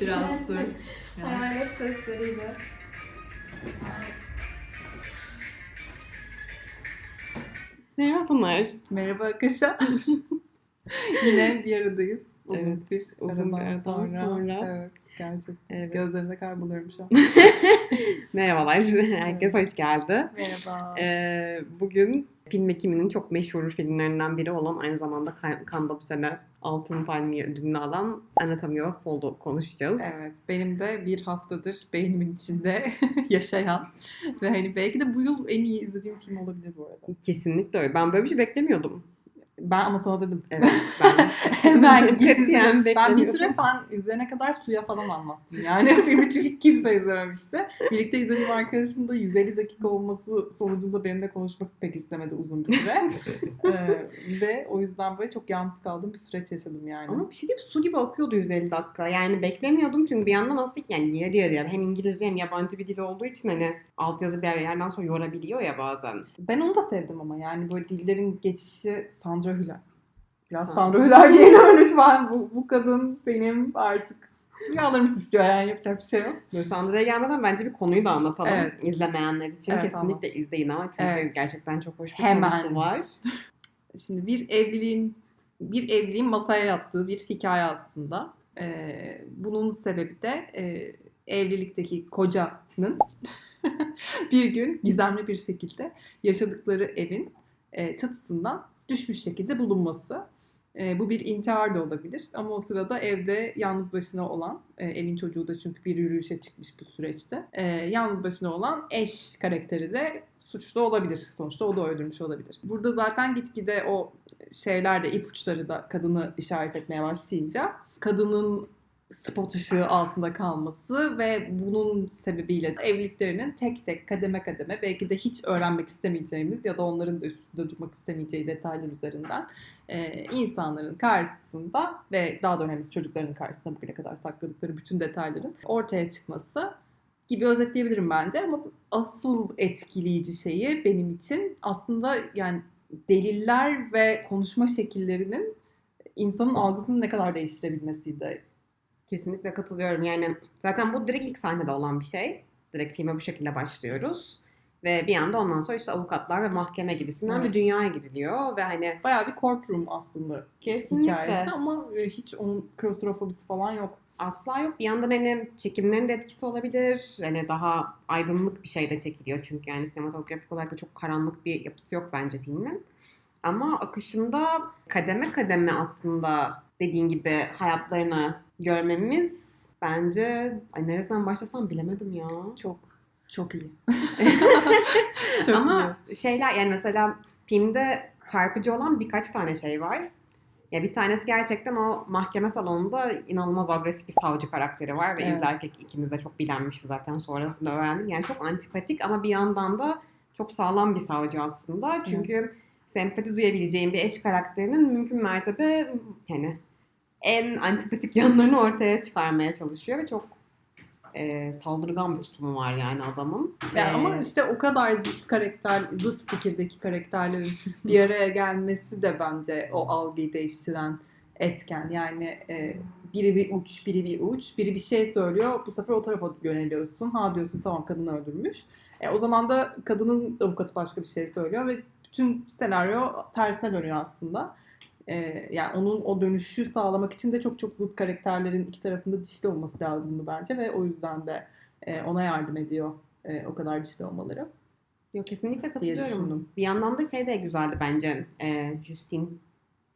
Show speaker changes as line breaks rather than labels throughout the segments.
Biraz dur. Biraz.
Hayalet sesleriydi.
Merhaba Pınar.
Merhaba arkadaşlar. Yine bir aradayız. Uzun
Evet,
bir
uzun bir
aradan
aradan sonra.
Evet, gerçekten.
Evet.
Gözlerinde kayboluyorum şu an.
Merhabalar. Herkes hoş geldi.
Merhaba.
Ee, bugün film ekiminin çok meşhur filmlerinden biri olan aynı zamanda Kan- Cannes'da bu sene Altın Palmiye ödülünü alan Anatomy of Fall'u konuşacağız.
Evet, benim de bir haftadır beynimin içinde yaşayan ve hani belki de bu yıl en iyi izlediğim film olabilir bu arada.
Kesinlikle öyle. Ben böyle bir şey beklemiyordum.
Ben ama sana dedim.
Evet. Ben
Hemen git
Katiyen
izle. Ben bir süre sen izleyene kadar suya falan anlattım. Yani filmi çünkü kimse izlememişti. Birlikte izlediğim arkadaşım da 150 dakika olması sonucunda benimle konuşmak pek istemedi uzun bir süre. Ee, ve o yüzden böyle çok yalnız kaldığım bir süreç yaşadım yani.
Ama bir şey diyeyim su gibi akıyordu 150 dakika. Yani beklemiyordum çünkü bir yandan aslında yani yarı yarıya hem İngilizce hem yabancı bir dil olduğu için hani altyazı bir yerden sonra yorabiliyor ya bazen.
Ben onu da sevdim ama yani böyle dillerin geçişi Sandra Hüller. Biraz
Ha.
Sandra Hüller diyelim lütfen. Bu, bu kadın benim artık rüyalarımı süslüyor yani yapacak bir şey yok.
Sandra'ya gelmeden bence bir konuyu da anlatalım
Evet.
izlemeyenler için.
Evet,
Kesinlikle izleyin ama çünkü
Evet.
gerçekten çok hoş bir
Hemen.
konusu var.
Şimdi bir evliliğin bir evliliğin masaya yattığı bir hikaye aslında. Ee, bunun sebebi de e, evlilikteki kocanın bir gün gizemli bir şekilde yaşadıkları evin e, çatısından düşmüş şekilde bulunması. E, bu bir intihar da olabilir ama o sırada evde yalnız başına olan, e, evin çocuğu da çünkü bir yürüyüşe çıkmış bu süreçte, e, yalnız başına olan eş karakteri de suçlu olabilir. Sonuçta o da öldürmüş olabilir. Burada zaten gitgide o şeyler de ipuçları da kadını işaret etmeye başlayınca kadının spot ışığı altında kalması ve bunun sebebiyle de evliliklerinin tek tek kademe kademe belki de hiç öğrenmek istemeyeceğimiz ya da onların da üstünde durmak istemeyeceği detaylar üzerinden e, insanların karşısında ve daha da önemlisi çocukların karşısında bugüne kadar sakladıkları bütün detayların ortaya çıkması gibi özetleyebilirim bence ama asıl etkileyici şeyi benim için aslında yani deliller ve konuşma şekillerinin insanın algısını ne kadar değiştirebilmesiydi.
Kesinlikle katılıyorum. Yani zaten bu direkt ilk sahnede olan bir şey. Direkt filme bu şekilde başlıyoruz. Ve bir anda ondan sonra işte avukatlar ve mahkeme gibisinden
Evet.
bir dünyaya giriliyor. Ve hani
Bayağı bir courtroom aslında
kesinlikle
hikayesi ama e, hiç onun klostrofobisi falan yok.
asla yok. Bir yandan hani çekimlerin de etkisi olabilir. Hani daha aydınlık bir şey de çekiliyor çünkü yani sinematografik olarak da çok karanlık bir yapısı yok bence filmin. Ama akışında kademe kademe aslında dediğin gibi hayatlarını görmemiz bence ay neresinden başlasam bilemedim ya.
Çok çok iyi. çok
Ama şeyler yani mesela filmde çarpıcı olan birkaç tane şey var. Ya bir tanesi gerçekten o mahkeme salonunda inanılmaz agresif bir savcı karakteri var ve
Evet.
izlerken ikimiz de çok bilenmişti zaten sonrasında öğrendik. Yani çok antipatik ama bir yandan da çok sağlam bir savcı aslında. Çünkü sempati duyabileceğin bir eş karakterinin mümkün mertebe yani en antipatik yanlarını ortaya çıkarmaya çalışıyor ve çok e, saldırgan bir tutumu var yani adamın.
Yani
Ee,
ama işte o kadar zıt karakter, zıt fikirdeki karakterlerin bir araya gelmesi de bence o algıyı değiştiren etken. Yani e, biri bir uç, biri bir uç, biri bir şey söylüyor. Bu sefer o tarafa yöneliyorsun. Ha diyorsun tamam kadını öldürmüş. E, o zaman da kadının avukatı başka bir şey söylüyor ve bütün senaryo tersine dönüyor aslında. E, yani onun o dönüşü sağlamak için de çok çok zıt karakterlerin iki tarafında dişli olması lazımdı bence ve o yüzden de e, ona yardım ediyor e, o kadar dişli olmaları.
Yok kesinlikle katılıyorum. Bir yandan da şey de güzeldi bence. E, Justine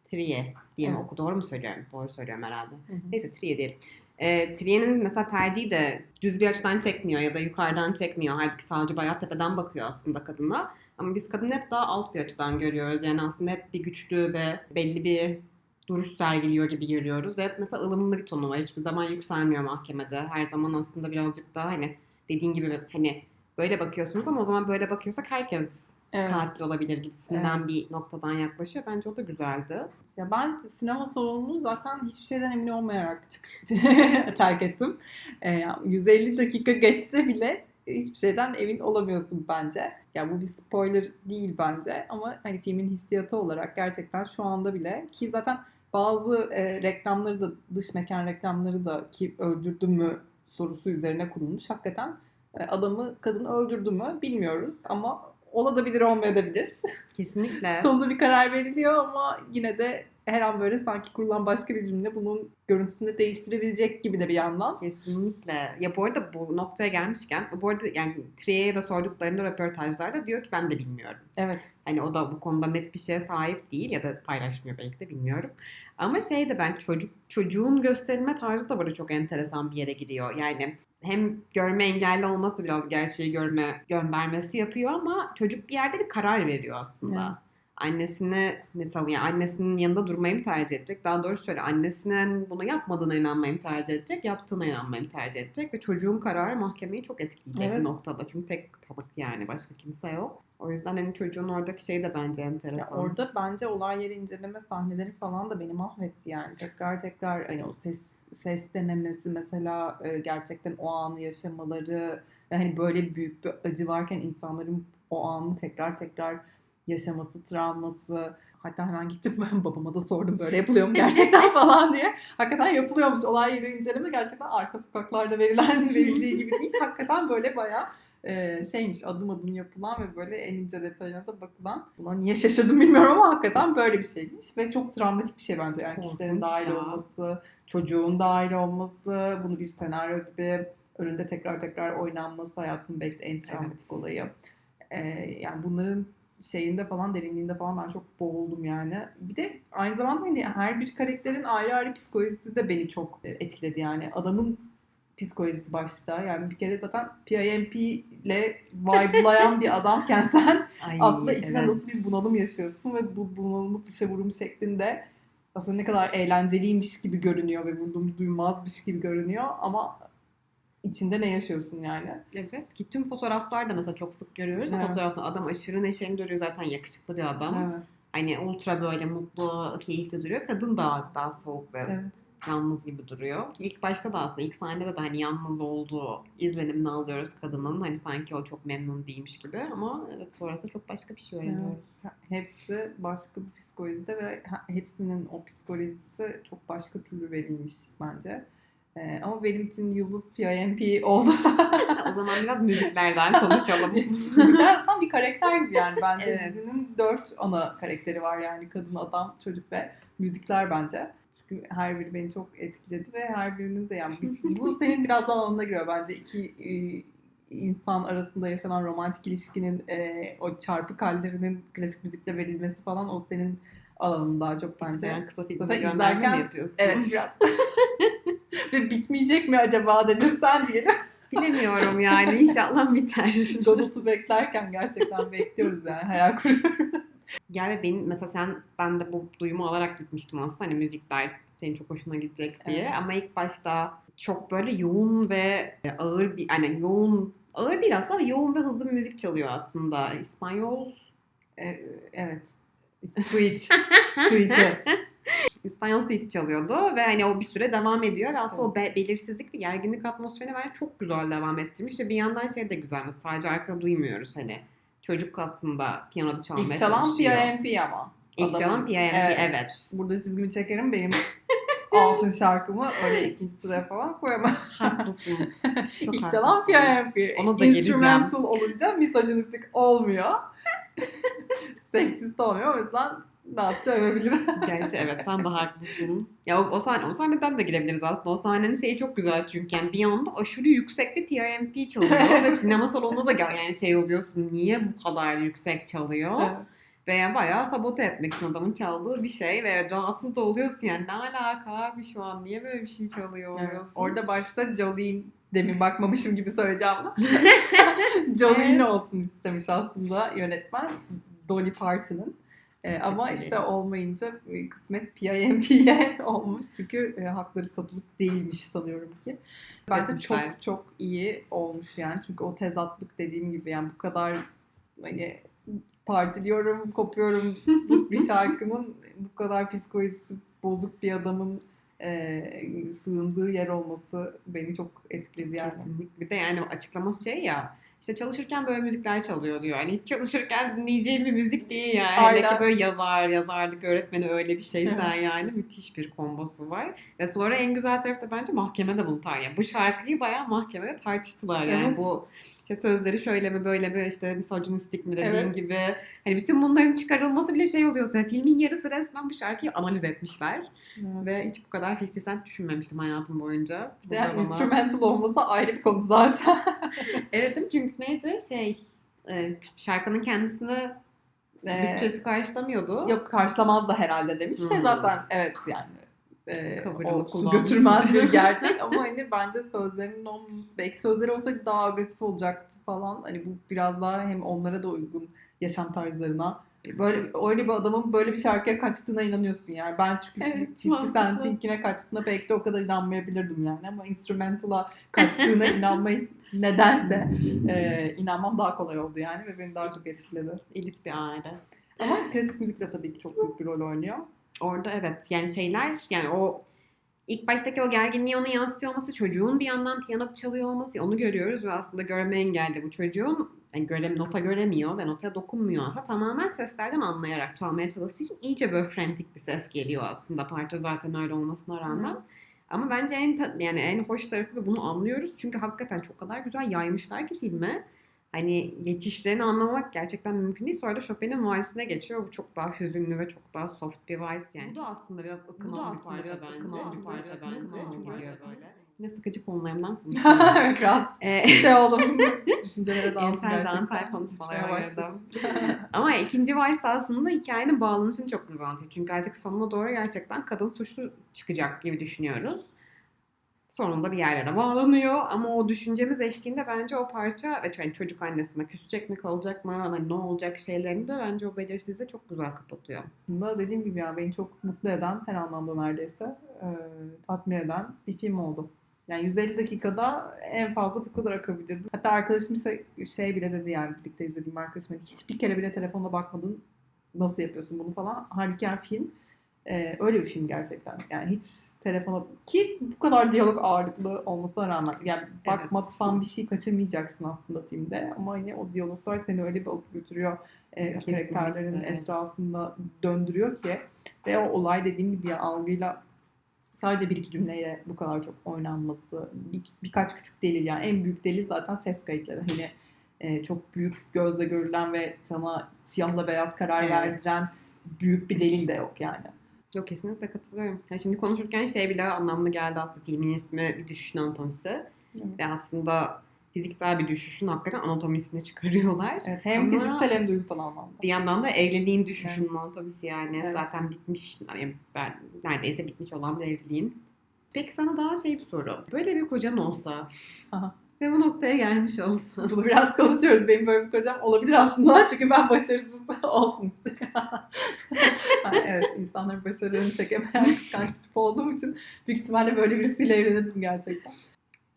Trier diye mi oku? Doğru mu söylüyorum? Doğru söylüyorum herhalde.
Hı hı.
Neyse Trier diyelim. E, Trier'in mesela tercihi de düz bir açıdan çekmiyor ya da yukarıdan çekmiyor. Halbuki savcı bayağı tepeden bakıyor aslında kadına. Ama biz kadını hep daha alt bir açıdan görüyoruz. Yani aslında hep bir güçlü ve belli bir duruş sergiliyor gibi görüyoruz. Ve hep mesela ılımlı bir tonu var. Hiçbir zaman yükselmiyor mahkemede. Her zaman aslında birazcık daha hani dediğin gibi hani böyle bakıyorsunuz ama o zaman böyle bakıyorsak herkes
Evet.
katil olabilir gibisinden bir noktadan yaklaşıyor. Bence o da güzeldi.
Ya ben sinema salonunu zaten hiçbir şeyden emin olmayarak terk ettim. E, yani 150 dakika geçse bile hiçbir şeyden emin olamıyorsun bence. Ya bu bir spoiler değil bence ama hani filmin hissiyatı olarak gerçekten şu anda bile ki zaten bazı e, reklamları da dış mekan reklamları da ki öldürdü mü sorusu üzerine kurulmuş. Hakikaten e, adamı kadın öldürdü mü bilmiyoruz ama olabilir olmayabilir.
Kesinlikle.
Sonunda bir karar veriliyor ama yine de her an böyle sanki kurulan başka bir cümle bunun görüntüsünü değiştirebilecek gibi de bir yandan.
Kesinlikle. Ya bu arada bu noktaya gelmişken bu arada yani Trier'e de sorduklarında röportajlarda diyor ki ben de bilmiyorum.
Evet.
Hani o da bu konuda net bir şeye sahip değil ya da paylaşmıyor belki de bilmiyorum. Ama şey de ben çocuk çocuğun gösterilme tarzı da burada çok enteresan bir yere giriyor. Yani hem görme engelli olması biraz gerçeği görme göndermesi yapıyor ama çocuk bir yerde bir karar veriyor aslında.
Evet.
Annesine mesela yani annesinin yanında durmayı mı tercih edecek? Daha doğrusu şöyle annesinin bunu yapmadığına inanmayı mı tercih edecek? Yaptığına inanmayı mı tercih edecek? Ve çocuğun kararı mahkemeyi çok etkileyecek
Evet.
bir noktada. Çünkü tek tanık yani başka kimse yok. O yüzden hani çocuğun oradaki şey de bence
Ya
enteresan.
orada bence olay yeri inceleme sahneleri falan da beni mahvetti yani. Tekrar tekrar hani o ses ses denemesi mesela e, gerçekten o anı yaşamaları ve hani böyle büyük bir acı varken insanların o anı tekrar tekrar yaşaması, travması. Hatta hemen gittim ben babama da sordum böyle yapılıyor mu gerçekten falan diye. Hakikaten yapılıyormuş. Olay yeri inceleme gerçekten arka sokaklarda verilen verildiği gibi değil. Hakikaten böyle bayağı e, şeymiş adım adım yapılan ve böyle en ince detayına da bakılan. Buna niye şaşırdım bilmiyorum ama hakikaten böyle bir şeymiş ve çok travmatik bir şey bence. Yani
Korkunç
kişilerin dahil
ya.
olması, çocuğun dahil olması, bunu bir senaryo gibi önünde tekrar tekrar oynanması hayatın belki en travmatik
Evet.
olayı. E, yani bunların şeyinde falan derinliğinde falan ben çok boğuldum yani. Bir de aynı zamanda hani her bir karakterin ayrı ayrı psikolojisi de beni çok e, etkiledi yani. Adamın psikolojisi başta. Yani bir kere zaten PIMP ile vibelayan bir adamken sen
Ay,
aslında içine
evet.
nasıl bir bunalım yaşıyorsun ve bu bunalımı dışa vurum şeklinde aslında ne kadar eğlenceliymiş gibi görünüyor ve vurdum duymazmış gibi görünüyor ama içinde ne yaşıyorsun yani.
Evet ki tüm fotoğraflarda mesela çok sık görüyoruz.
Evet.
Fotoğrafta adam aşırı neşeli duruyor zaten yakışıklı bir adam.
Evet.
Hani ultra böyle mutlu, keyifli duruyor. Kadın daha daha soğuk ve
Evet.
yalnız gibi duruyor. Ki ilk başta da aslında ilk sahnede de hani yalnız olduğu izlenimini alıyoruz kadının. Hani sanki o çok memnun değilmiş gibi ama evet sonrasında çok başka bir şey öğreniyoruz.
Evet. Hepsi başka bir psikolojide ve he- hepsinin o psikolojisi çok başka türlü verilmiş bence. Ee, ama benim için Yıldız PIMP oldu.
o zaman biraz müziklerden konuşalım.
Müzikler tam bir karakter gibi yani bence
Evet.
dizinin dört ana karakteri var yani kadın, adam, çocuk ve müzikler bence. Çünkü her biri beni çok etkiledi ve her birinin de yani bu senin biraz daha alanına giriyor bence iki e, insan arasında yaşanan romantik ilişkinin e, o çarpık hallerinin klasik müzikle verilmesi falan o senin alanın daha çok bence.
Yani kısa filmde gönderme mi
izlerken-
yapıyorsun?
Evet biraz. ve bitmeyecek mi acaba dedirten diyelim.
Bilemiyorum yani inşallah biter.
Donut'u beklerken gerçekten bekliyoruz yani hayal kuruyoruz.
Ya ve benim mesela sen ben de bu duyumu alarak gitmiştim aslında hani müzikler senin çok hoşuna gidecek diye
Evet.
ama ilk başta çok böyle yoğun ve ağır bir hani yoğun ağır değil aslında yoğun ve hızlı bir müzik çalıyor aslında. İspanyol
E, evet. Sweet. Sweet'i.
İspanyol suite'i çalıyordu ve hani o bir süre devam ediyor ve aslında o be- belirsizlik ve gerginlik atmosferini bence çok güzel devam ettirmiş ve bir yandan şey de güzel mesela sadece arkada duymuyoruz hani çocuk aslında piyanoda çalmaya
İlk çalan. PIMP ama.
İlk
Adamın-
çalan PIMP
Evet.
evet.
Burada çizgimi çekerim benim altın şarkımı öyle ikinci sıraya falan koyamam.
Haklısın. Çok
İlk
haklısın.
çalan PIMP.
Ona da geleceğim.
Instrumental olunca misogynistik olmuyor. Seksist olmuyor. O yüzden rahatça övebilirim.
Gerçi evet sen de haklısın. Ya o, o sahne o sahneden de girebiliriz aslında. O sahnenin şeyi çok güzel çünkü yani bir anda aşırı yüksek bir PRMP çalıyor ve sinema salonunda da gel- yani şey oluyorsun niye bu kadar yüksek çalıyor?
Evet.
Ve yani bayağı sabote etmek için adamın çaldığı bir şey ve rahatsız da oluyorsun yani ne alaka abi şu an niye böyle bir şey çalıyor
Evet.
oluyorsun?
Orada başta Jolene demin bakmamışım gibi söyleyeceğim da. Jolene
Evet.
olsun istemiş aslında yönetmen Dolly Parton'ın. Ee, ama işte olmayınca e, kısmet PIMP'ye olmuş. Çünkü e, hakları satılık değilmiş sanıyorum ki. Bence çok
Güzel.
çok iyi olmuş yani. Çünkü o tezatlık dediğim gibi yani bu kadar hani partiliyorum, kopuyorum bir şarkının bu kadar psikolojisi bozuk bir adamın e, sığındığı yer olması beni çok etkiledi yani.
Kesinlikle. Bir de yani açıklaması şey ya işte çalışırken böyle müzikler çalıyor diyor. Hani hiç çalışırken dinleyeceğim bir müzik değil yani.
Aynen.
Hele ki böyle yazar, yazarlık öğretmeni öyle bir şeysen yani müthiş bir kombosu var. Ve sonra en güzel tarafı da bence mahkemede bunu tar yani Bu şarkıyı bayağı mahkemede tartıştılar yani.
Evet.
Bu işte sözleri şöyle mi böyle mi işte misojinistik mi dediğin
Evet.
gibi. Hani bütün bunların çıkarılması bile şey oluyor. Sen filmin yarısı resmen bu şarkıyı analiz etmişler. Ve hiç bu kadar 50 Cent düşünmemiştim hayatım boyunca.
Yani instrumental olması da ayrı bir konu zaten.
Evet değil mi? Çünkü neydi? Şey e, şarkının kendisini
Ee,
bütçesi karşılamıyordu.
Yok karşılamaz da herhalde demiş de
Hmm.
zaten evet yani e,
Cover'ını
o su
kullanmış.
götürmez bir gerçek ama hani bence sözlerinin olmaması belki sözleri olsaydı daha agresif olacaktı falan hani bu biraz daha hem onlara da uygun yaşam tarzlarına böyle öyle bir adamın böyle bir şarkıya kaçtığına inanıyorsun yani ben çünkü
Evet,
50
mantıklı.
Cent'inkine kaçtığına belki de o kadar inanmayabilirdim yani ama instrumental'a kaçtığına inanmayı nedense e, inanmam daha kolay oldu yani ve beni daha çok etkiledi.
Elit bir aile.
Ama klasik müzik de tabii ki çok büyük bir rol oynuyor.
Orada evet yani şeyler yani o ilk baştaki o gerginliği ona yansıtıyor olması çocuğun bir yandan piyano çalıyor olması onu görüyoruz ve aslında görme engelli bu çocuğun. Yani göre, nota göremiyor ve notaya dokunmuyor. Aslında tamamen seslerden anlayarak çalmaya çalıştığı için iyice böyle frantic bir ses geliyor aslında. Parça zaten öyle olmasına rağmen. Ama bence en yani en hoş tarafı ve bunu anlıyoruz. Çünkü hakikaten çok kadar güzel yaymışlar ki filme. Hani geçişlerini anlamak gerçekten mümkün değil. Sonra da Chopin'in varisine geçiyor. Bu çok daha hüzünlü ve çok daha soft bir vals yani. Bu da aslında biraz
Bu da
bir parça
biraz
bence.
bir
Bir
parça bence.
Yine sıkıcı konularımdan konuşuyorum.
Biraz
Ee,
şey oldum. Düşüncelere daldım
Entel
gerçekten.
dantel konuşmalara
Konuşmaya başladım.
Ama ikinci Vice aslında hikayenin bağlanışını çok güzel anlatıyor. Çünkü artık sonuna doğru gerçekten kadın suçlu çıkacak gibi düşünüyoruz. Sonunda bir yerlere bağlanıyor ama o düşüncemiz eşliğinde bence o parça yani çocuk annesine küsecek mi kalacak mı hani ne olacak şeylerini de bence o belirsizliği çok güzel kapatıyor.
Aslında dediğim gibi ya beni çok mutlu eden her anlamda neredeyse e, tatmin eden bir film oldu. Yani 150 dakikada en fazla bu kadar akabilirdi. Hatta arkadaşım şey, şey bile dedi yani birlikte izlediğim arkadaşım hiçbir kere bile telefonla bakmadın nasıl yapıyorsun bunu falan. Halbuki yani film e, öyle bir film gerçekten. Yani hiç telefona ki bu kadar diyalog ağırlıklı olmasına rağmen yani bakmazsan
Evet.
bir şey kaçırmayacaksın aslında filmde ama hani o diyaloglar seni öyle bir alıp götürüyor e, karakterlerin
evet.
etrafında döndürüyor ki ve o olay dediğim gibi ya algıyla sadece bir iki cümleyle bu kadar çok oynanması bir, birkaç küçük delil yani en büyük delil zaten ses kayıtları hani e, çok büyük gözle görülen ve sana siyahla beyaz karar
Evet.
verdiren büyük bir delil de yok yani.
Yok kesinlikle katılıyorum. Ya şimdi konuşurken şey bile anlamlı geldi aslında filmin ismi bir düşüşün anatomisi.
Evet.
Ve aslında fiziksel bir düşüşün hakikaten anatomisini çıkarıyorlar.
Evet, hem
Ama-
fiziksel hem duygusal anlamda.
Bir yandan da evliliğin düşüşünün anatomisi yani.
Evet.
Zaten bitmiş, yani ben neredeyse bitmiş olan bir evliliğin. Peki sana daha şey bir soru. Böyle bir kocan olsa
Aha.
Ve bu noktaya gelmiş olsa.
Bunu biraz konuşuyoruz. Benim böyle bir kocam olabilir aslında. Çünkü ben başarısız olsun evet, insanların başarılarını çekemeyen kıskanç bir tip olduğum için büyük ihtimalle böyle birisiyle evlenirdim gerçekten.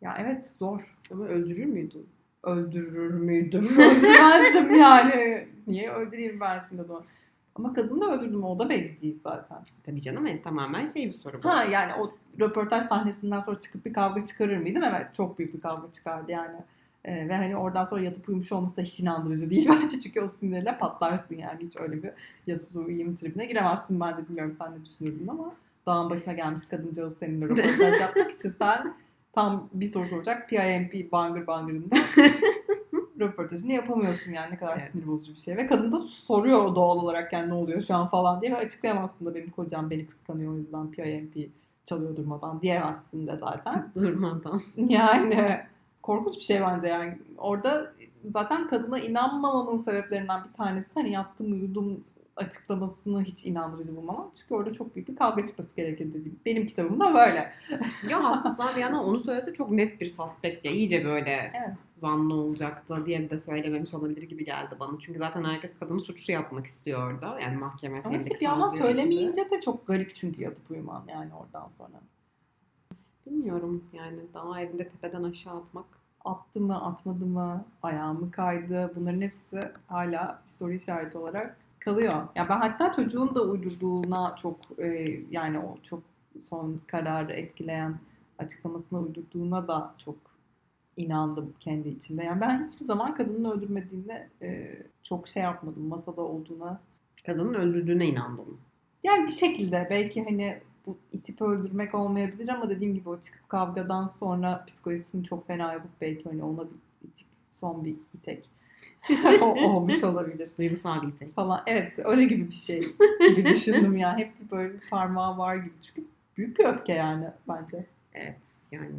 Ya evet zor.
Ama öldürür müydün?
Öldürür müydüm? Öldürmezdim yani. Niye öldüreyim ben şimdi bunu? Ama kadını da öldürdüm o da belli değil zaten.
Tabii canım yani tamamen şey bir soru bu.
Ha yani o röportaj sahnesinden sonra çıkıp bir kavga çıkarır mıydım? Evet çok büyük bir kavga çıkardı yani. Ee, ve hani oradan sonra yatıp uyumuş olması da hiç inandırıcı değil bence. Çünkü o sinirle patlarsın yani. Hiç öyle bir yatıp uyuyayım tribine giremezsin bence. Bilmiyorum sen ne düşünüyordun ama dağın başına gelmiş kadıncağız seninle röportaj yapmak için sen tam bir soru soracak PIMP bangır bangırında röportajını yapamıyorsun yani ne kadar
Evet.
sinir bozucu bir şey. Ve kadın da soruyor doğal olarak yani ne oluyor şu an falan diye ve açıklayamazsın da benim kocam beni kıskanıyor o yüzden PIMP çalıyor durmadan diyemezsin de zaten.
Durmadan.
Yani korkunç bir şey bence yani. Orada zaten kadına inanmamamın sebeplerinden bir tanesi hani yattım uyudum açıklamasını hiç inandırıcı bulmamam. Çünkü orada çok büyük bir kavga çıkması gerekir dediğim. Benim kitabımda böyle.
Ya haklısın bir yandan onu söylese çok net bir suspect ya. iyice böyle
Evet.
zanlı olacaktı diye de söylememiş olabilir gibi geldi bana. Çünkü zaten herkes kadını suçlu yapmak istiyor orada. Yani mahkeme
Ama işte bir yandan
savcı gibi.
söylemeyince de çok garip çünkü yatıp uyuman yani oradan sonra.
Bilmiyorum yani daha evinde tepeden aşağı atmak.
Attı mı atmadı mı ayağımı kaydı bunların hepsi hala bir soru işareti olarak kalıyor. Ya ben hatta çocuğun da uydurduğuna çok e, yani o çok son kararı etkileyen açıklamasına uydurduğuna da çok inandım kendi içimde. Yani ben hiçbir zaman kadının öldürmediğine e, çok şey yapmadım. Masada olduğuna.
Kadının öldürdüğüne inandım.
Yani bir şekilde belki hani bu itip öldürmek olmayabilir ama dediğim gibi o çıkıp kavgadan sonra psikolojisini çok fena yapıp belki hani ona bir itik, son bir itek o- olmuş olabilir
Duygusal bir tek.
falan. Evet öyle gibi bir şey gibi düşündüm ya. Hep bir böyle bir parmağı var gibi. Çünkü büyük bir öfke yani bence.
Evet yani.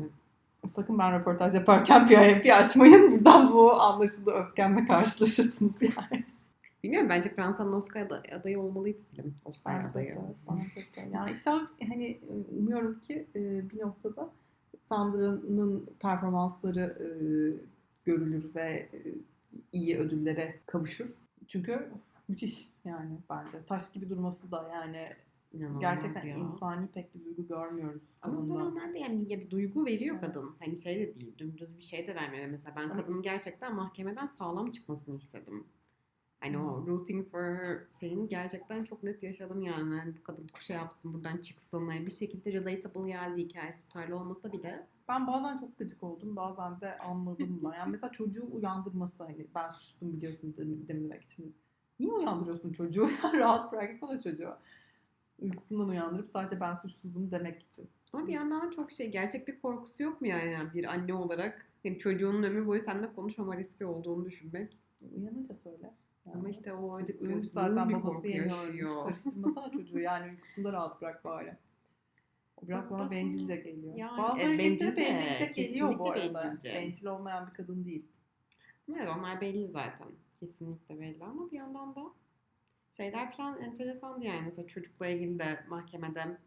Sakın ben röportaj yaparken PIP açmayın. Buradan bu anlaşıldı öfkemle karşılaşırsınız yani.
Bilmiyorum bence Fransa'nın Oscar aday- adayı olmalıydı film. Oscar
Bence
adayı.
de, bence de. Yani inşallah hani umuyorum ki e, bir noktada Sandra'nın performansları e, görülür ve e, iyi ödüllere kavuşur. Çünkü müthiş yani bence. Taş gibi durması da yani
İnanılmaz
gerçekten
ya.
insani pek bir duygu görmüyoruz
Ama
kadında.
normalde yani ya bir duygu veriyor
Evet.
kadın. Hani şey de değil, dümdüz bir şey de vermiyor. Mesela ben kadının gerçekten mahkemeden sağlam çıkmasını istedim. Hani o
Hmm.
rooting for her şeyini gerçekten çok net yaşadım yani. yani bu kadın şey yapsın, buradan çıksın. Yani bir şekilde relatable geldi hikayesi tutarlı olmasa bile.
Ben bazen çok gıcık oldum, bazen de anladım da. Yani mesela çocuğu uyandırması hani ben sustum biliyorsun dem- dememek için. Niye uyandırıyorsun çocuğu? Rahat bıraksana çocuğu. Uykusundan uyandırıp sadece ben suçsuzum demek için.
Ama bir yandan çok şey, gerçek bir korkusu yok mu yani, yani bir anne olarak? Hani çocuğunun ömür boyu seninle konuşmama riski olduğunu düşünmek.
Uyanınca söyle.
Ama işte o öyle yoğun
zaten
bir
babası
yaşıyor.
Karıştırmasana çocuğu yani uykusunda rahat bırak bari. O biraz bana bencilce geliyor.
Yani,
Bazı hareketleri
bencilce,
bencilce geliyor bu arada.
bencilce.
Bencil olmayan bir kadın değil.
Evet onlar belli zaten. Kesinlikle belli ama bir yandan da şeyler falan enteresandı yani. Mesela çocukla ilgili de mahkemede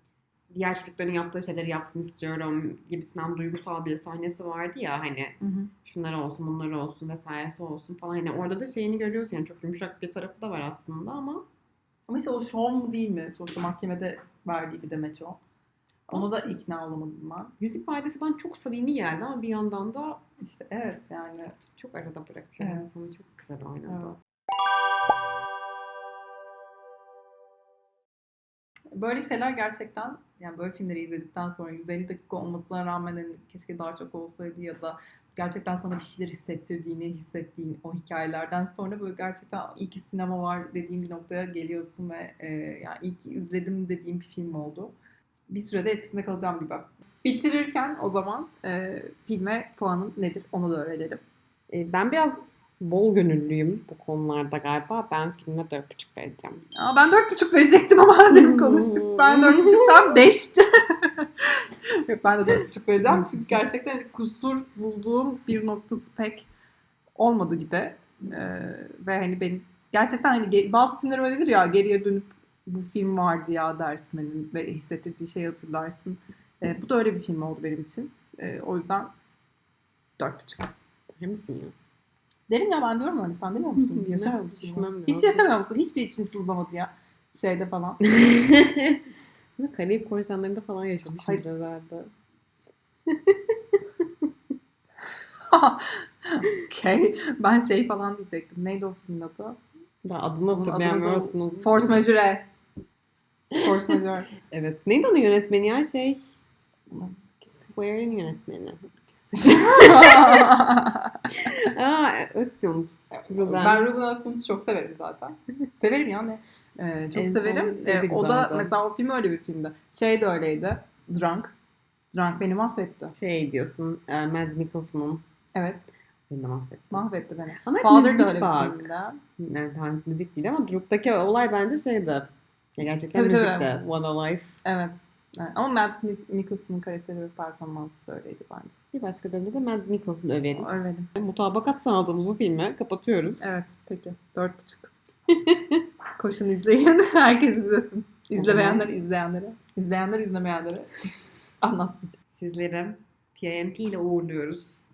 diğer çocukların yaptığı şeyleri yapsın istiyorum gibisinden duygusal bir sahnesi vardı ya hani şunlar olsun bunlar olsun vesairesi olsun falan. Hani orada da şeyini görüyorsun yani çok yumuşak bir tarafı da var aslında ama
Ama işte o şov mu değil mi? Sonuçta mahkemede verdiği bir demeç o. Ona da ikna olamadım ben.
yüz ifadesi bana çok samimi geldi ama bir yandan da
İşte evet yani.
çok arada bırakıyor.
Evet.
Çok güzel oynadı.
Evet. Böyle şeyler gerçekten yani böyle filmleri izledikten sonra 150 dakika olmasına rağmen hani keşke daha çok olsaydı ya da gerçekten sana bir şeyler hissettirdiğini hissettiğin o hikayelerden sonra böyle gerçekten iyi ki sinema var dediğim bir noktaya geliyorsun ve e, yani iyi ki izledim dediğim bir film oldu. Bir sürede etkisinde kalacağım gibi. Bitirirken o zaman e, filme puanın nedir onu da öğrenelim.
Ee, Ben biraz bol gönüllüyüm bu konularda galiba. Ben filme 4.5 vereceğim.
Aa, ben dört buçuk verecektim ama demin konuştuk. Ben dört buçuk sen beşti. Yok ben de dört buçuk vereceğim. Çünkü gerçekten kusur bulduğum bir noktası pek olmadı gibi. Ee, ve hani beni gerçekten hani bazı filmler öyledir ya geriye dönüp bu film vardı ya dersin hani ve hissettirdiği şeyi hatırlarsın. Ee, bu da öyle bir film oldu benim için. Ee, o yüzden dört buçuk.
Emin misin ya?
Derim ya ben diyorum hani sen demiyor musun? Yaşamıyor musun?
Düşünmem
Hiç
lazım.
yaşamıyor musun? Hiçbir için sızlamadı ya şeyde falan.
Karayip korsanlarında falan yaşamışım
Hayır.
herhalde.
Okey. Ben şey falan diyecektim. Neydi o filmin adı?
Da adını hatırlayamıyorsunuz.
Force Majeure. Force Majeure.
Evet. Neydi onun yönetmeni ya? Şey Square'in yönetmeni. Aa Özgünt. Ruben.
ben Ruben Östlund'u çok severim zaten. severim yani. Ee, çok
En son
severim.
de
Ee, o da
güzeldi.
mesela o film öyle bir filmdi. Şey de öyleydi. Drunk. Drunk beni mahvetti.
Şey diyorsun e, Mads Mikkelsen'ın.
Evet.
Beni de mahvetti.
Mahvetti beni.
Ama hep
Father
müzik
öyle bir
bak.
filmdi.
Yani tamam müzik değil ama Druk'taki olay bence şeydi. Ya gerçekten
Tabii, tabii.
müzikti. What a Life.
Evet. Evet. Ama Mads Mikkelsen'ın karakteri ve performansı da öyleydi bence.
Bir başka bölümde de Mads Mikkelsen övelim.
Övelim.
Mutabakat sağladığımız bu filmi kapatıyoruz.
Evet peki. Dört buçuk. Koşun izleyin. Herkes izlesin. İzlemeyenler izleyenlere. İzleyenler izlemeyenlere. Anlatsın.
Sizlere PMP ile uğurluyoruz.